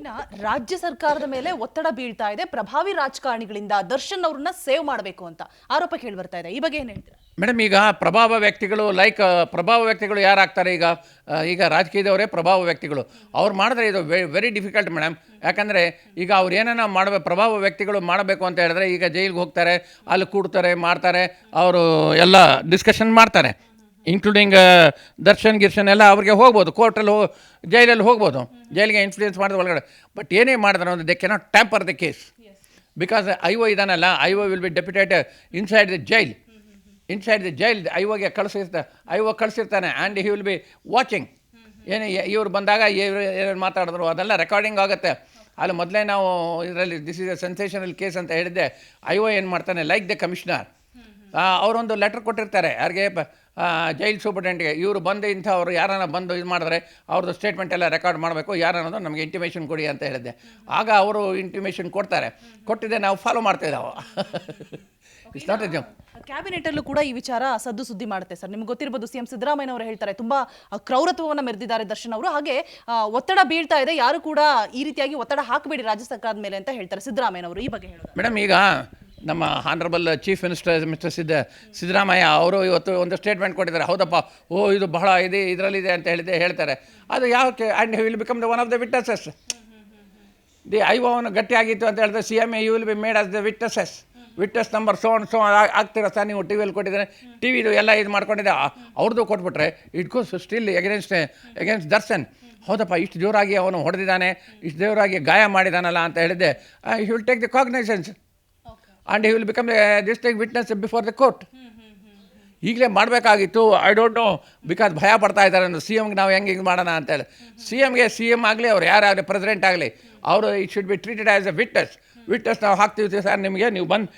ಇನ್ನ ರಾಜ್ಯ ಸರ್ಕಾರದ ಮೇಲೆ ಒತ್ತಡ ಬೀಳ್ತಾ ಇದೆ. ಪ್ರಭಾವಿ ರಾಜಕಾರಣಿಗಳಿಂದ ದರ್ಶನ್ ಅವ್ರನ್ನ ಸೇವ್ ಮಾಡಬೇಕು ಅಂತ ಆರೋಪ ಕೇಳಿ ಬರ್ತಾ ಇದೆ. ಈ ಬಗ್ಗೆ ಏನ್ ಹೇಳ್ತೀರಾ? ಮೇಡಮ್, ಈಗ ಪ್ರಭಾವ ವ್ಯಕ್ತಿಗಳು ಲೈಕ್ ಪ್ರಭಾವ ವ್ಯಕ್ತಿಗಳು ಯಾರಾಗ್ತಾರೆ ಈಗ? ಈಗ ರಾಜಕೀಯದವರೇ ಪ್ರಭಾವ ವ್ಯಕ್ತಿಗಳು. ಅವ್ರು ಮಾಡಿದ್ರೆ ಇದು ವೆರಿ ಡಿಫಿಕಲ್ಟ್ ಮೇಡಮ್. ಯಾಕಂದರೆ ಈಗ ಅವ್ರು ಏನೇನೋ ಮಾಡಬೇಕು ಪ್ರಭಾವ ವ್ಯಕ್ತಿಗಳು ಮಾಡಬೇಕು ಅಂತ ಹೇಳಿದ್ರೆ ಈಗ ಜೈಲಿಗೆ ಹೋಗ್ತಾರೆ, ಅಲ್ಲಿ ಕೂಡ್ತಾರೆ, ಮಾಡ್ತಾರೆ, ಅವರು ಎಲ್ಲ ಡಿಸ್ಕಷನ್ ಮಾಡ್ತಾರೆ. ಇನ್ಕ್ಲೂಡಿಂಗ್ ದರ್ಶನ್, ಗಿರ್ಶನ್ ಎಲ್ಲ ಅವ್ರಿಗೆ ಹೋಗ್ಬೋದು ಕೋರ್ಟಲ್ಲಿ ಹೋ, ಜೈಲಲ್ಲಿ ಹೋಗ್ಬೋದು. ಜೈಲಿಗೆ ಇನ್ಫ್ಲೂಯೆನ್ಸ್ ಮಾಡಿದ ಒಳಗಡೆ. ಬಟ್ ಏನೇ ಮಾಡಿದ್ರೆ ಒಂದು they cannot tamper the case because I O ಇದಾನಲ್ಲ I O will be deputed inside the jail inside the jail I ಒಗೆ ಕಳಿಸಿರ್ತ I O ಕಳಿಸಿರ್ತಾನೆ and he will be watching ಏನು ಇವ್ರು ಬಂದಾಗ ಇವರು ಏನೇನು ಮಾತಾಡಿದ್ರು ಅದೆಲ್ಲ ರೆಕಾರ್ಡಿಂಗ್ ಆಗುತ್ತೆ. ಅಲ್ಲಿ ಮೊದಲೇ ನಾವು ಇದರಲ್ಲಿ this is a sensational case ಅಂತ ಹೇಳಿದ್ದೆ. ಐ ಒ ಏನು ಮಾಡ್ತಾನೆ? ಲೈಕ್ ದ ಕಮಿಷನರ್ ಅವರೊಂದು ಲೆಟ್ರ್ ಕೊಟ್ಟಿರ್ತಾರೆ. ಯಾರಿಗೆ ಜೈಲ್ ಸೂಪರ್ಟೆಂಟ್ಗೆ ಇವರು ಬಂದು ಇಂಥವ್ರು ಯಾರನ್ನ ಬಂದು ಇದು ಮಾಡಿದ್ರೆ ಅವ್ರದ್ದು ಸ್ಟೇಟ್ಮೆಂಟ್ ಎಲ್ಲ ರೆಕಾರ್ಡ್ ಮಾಡಬೇಕು ಯಾರನ್ನೋದು ನಮಗೆ ಇಂಟಿಮೇಷನ್ ಕೊಡಿ ಅಂತ ಹೇಳಿದ್ದೆ. ಆಗ ಅವರು ಇಂಟಿಮೇಷನ್ ಕೊಡ್ತಾರೆ. ಕೊಟ್ಟಿದ್ದೆ ನಾವು ಫಾಲೋ ಮಾಡ್ತಿದ್ದಾವೆ ಇಟ್ಸ್ ನಾಟ್ ಎ ಕೂಡ ಈ ವಿಚಾರ ಸದ್ದು ಸುದ್ದಿ ಮಾಡುತ್ತೆ ಸರ್. ನಿಮ್ಗೆ ಗೊತ್ತಿರ್ಬೋದು ಸಿಎಂ ಸಿದ್ದರಾಮಯ್ಯ ಅವರು ಹೇಳ್ತಾರೆ ತುಂಬಾ ಕ್ರೌರತ್ವವನ್ನು ಕ್ರೌರತ್ವವನ್ನ ಮೆರೆದಿದ್ದಾರೆ ದರ್ಶನ್ ಅವರು. ಹಾಗೆ ಒತ್ತಡ ಬೀಳ್ತಾ ಇದೆ. ಯಾರು ಕೂಡ ಈ ರೀತಿಯಾಗಿ ಒತ್ತಡ ಹಾಕಬೇಡಿ ರಾಜ್ಯ ಸರ್ಕಾರದ ಮೇಲೆ ಅಂತ ಹೇಳ್ತಾರೆ ಸಿದ್ದರಾಮಯ್ಯ ಅವರು ಈ ಬಗ್ಗೆ ಹೇಳೋದು. ಮೇಡಮ್ ಈಗ ನಮ್ಮ honourable chief minister mister Sidda, Siddaramaiah ಅವರು ಇವತ್ತು ಒಂದು ಸ್ಟೇಟ್ಮೆಂಟ್ ಕೊಟ್ಟಿದ್ದಾರೆ. ಹೌದಪ್ಪ. ಓ, ಇದು ಬಹಳ ಇದೆ, ಇದರಲ್ಲಿದೆ ಅಂತ ಹೇಳಿದೆ ಹೇಳ್ತಾರೆ. ಅದು ಯಾಕೆ and will become the one of the witnesses the ಐವವನ್ನು ಗಟ್ಟಿಯಾಗಿತ್ತು ಅಂತ ಹೇಳಿದ್ರೆ C M uh you will be made as the witnesses witness number soan so ಆಗ್ತೀರಾ ಸರ್ ನೀವು ಟಿ ವಿಯಲ್ಲಿ ಕೊಟ್ಟಿದ್ದಾರೆ. ಟಿ ವಿದು ಎಲ್ಲ ಇದು ಮಾಡ್ಕೊಂಡಿದ್ದೆ. ಅವ್ರದ್ದು ಕೊಟ್ಬಿಟ್ರೆ it goes still against against Darshan ಹೌದಪ್ಪ, ಇಷ್ಟು ಜೋರಾಗಿ ಅವನು ಹೊಡೆದಿದ್ದಾನೆ, ಇಷ್ಟು ಜೋರಾಗಿ ಗಾಯ ಮಾಡಿದಾನಲ್ಲ ಅಂತ ಹೇಳಿದ್ದೆ. I will take the cognizance and he will become this take witness before the court ಈಗಲೇ ಮಾಡಬೇಕಾಗಿತ್ತು. ಐ ಡೋಂಟ್ ನೋ ಬಿಕಾಸ್ ಭಯ ಪಡ್ತಾ ಇದ್ದಾರೆ ಅಂದ್ರೆ ಸಿ ಎಮ್ಗೆ ನಾವು ಹೆಂಗೆ ಹಿಂಗೆ ಮಾಡೋಣ ಅಂತೇಳಿ. ಸಿ ಎಮ್ಗೆ ಸಿ ಎಂ ಆಗಲಿ, ಅವ್ರು ಯಾರಾಗಲಿ ಪ್ರೆಸಿಡೆಂಟ್ ಆಗಲಿ, ಅವರು it should be treated as a witness witness ನಾವು ಹಾಕ್ತೀವಿ ಸರ್ ನಿಮಗೆ ನೀವು ಬಂದು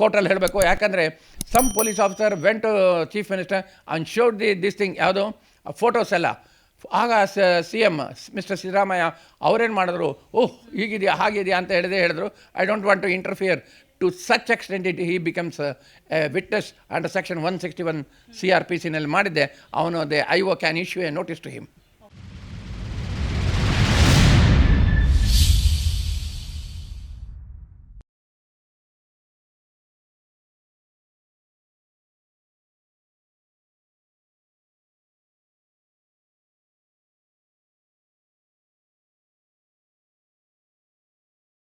ಕೋರ್ಟಲ್ಲಿ ಹೇಳಬೇಕು. ಯಾಕಂದರೆ some police officer went chief minister and showed the this thing ಯಾವುದು? ಫೋಟೋಸ್ ಎಲ್ಲ. ಆಗ ಸಿ ಎಂ ಮಿಸ್ಟರ್ ಸಿದ್ದರಾಮಯ್ಯ ಅವರೇನು ಮಾಡಿದ್ರು? ಓಹ್, ಹೀಗಿದೆಯಾ, ಹಾಗಿದೆಯಾ ಅಂತ ಹೇಳಿದೆ, ಹೇಳಿದ್ರು. I don't want to interfere to such extent it he becomes witness under section one sixty one C R P ಸಿನಲ್ಲಿ ಮಾಡಿದ್ದೆ, ಅವನು they I O can issue a notice to him